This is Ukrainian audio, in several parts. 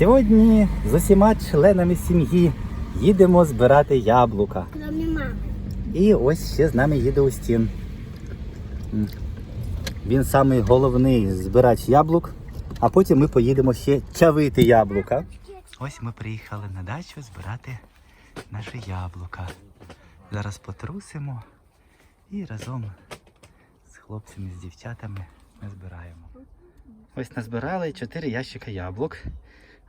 Сьогодні з усіма членами сім'ї їдемо збирати яблука. І ось ще з нами їде Устін. М. Він самий головний збирач яблук, а потім ми поїдемо ще чавити яблука. Ось ми приїхали на дачу збирати наші яблука. Зараз потрусимо і разом з хлопцями, з дівчатами ми збираємо. Ось назбирали 4 ящика яблук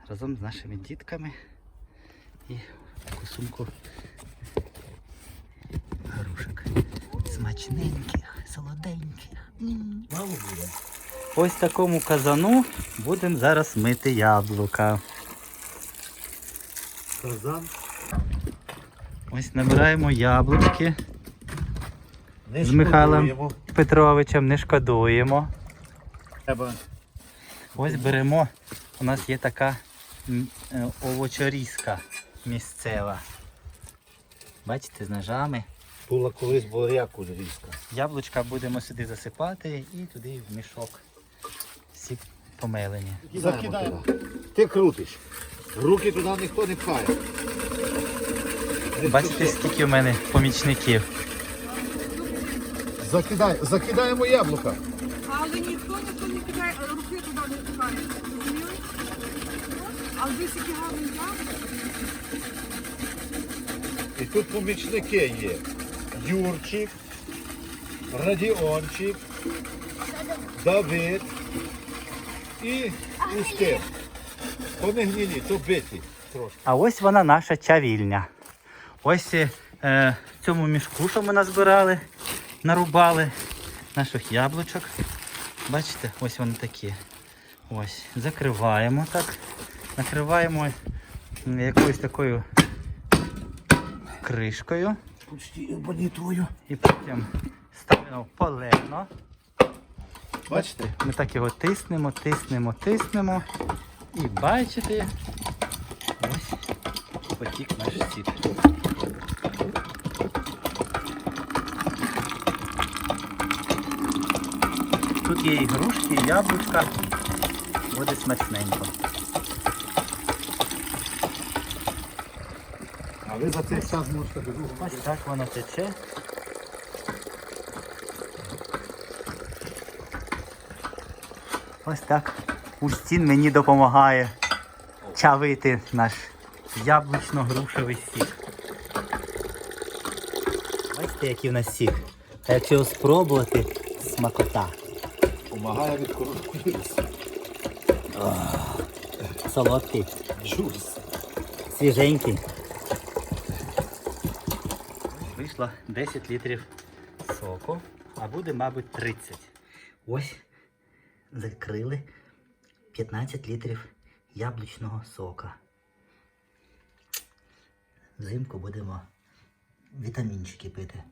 разом з нашими дітками і таку сумку грушок. Смачненьких, солоденьких. Ось такому казану будемо зараз мити яблука. Казан. Ось набираємо яблучки Не з Михайлом шкодуємо. Петровичем, не шкодуємо. Треба. Ось беремо. У нас є така овочорізка місцева. Бачите, з ножами. Була колись буряку різка. Яблучка будемо сюди засипати і туди в мішок. Всі помелені. Закидаємо. Ти крутиш. Руки туди ніхто не пхає. Бачите, скільки в мене помічників. Закидай, закидаємо яблука. Але ніхто ніхто не кидає, руки туди не пихає. Але ви скільки гарний яблук. І тут помічники є. Юрчик, Радіончик, Давид і Устин. То не гнилі, то биті трошки. А ось вона наша чавільня. Ось е, в цьому мішку, що ми назбирали, нарубали наших яблучок. Бачите, ось вони такі. Ось, закриваємо так. Накриваємо якоюсь такою кришкою. І потім ставимо полено. Бачите? Ми так його тиснемо, тиснемо, тиснемо. І бачите, ось потік наш сік. Тут є і грушки, і яблучка. Буде смачненько. А ви за цей час можете другу. Ось так воно тече. Ось так. Устін мені допомагає чавити наш яблучно-грушевий сік. Бачите, який в нас сік. А якщо його спробувати, смакота. Помагає від коронавірусу. Солодкий, Джус. свіженький. Вийшло 10 літрів соку, а буде, мабуть, 30. Ось закрили 15 літрів яблучного сока. Взимку будемо вітамінчики пити.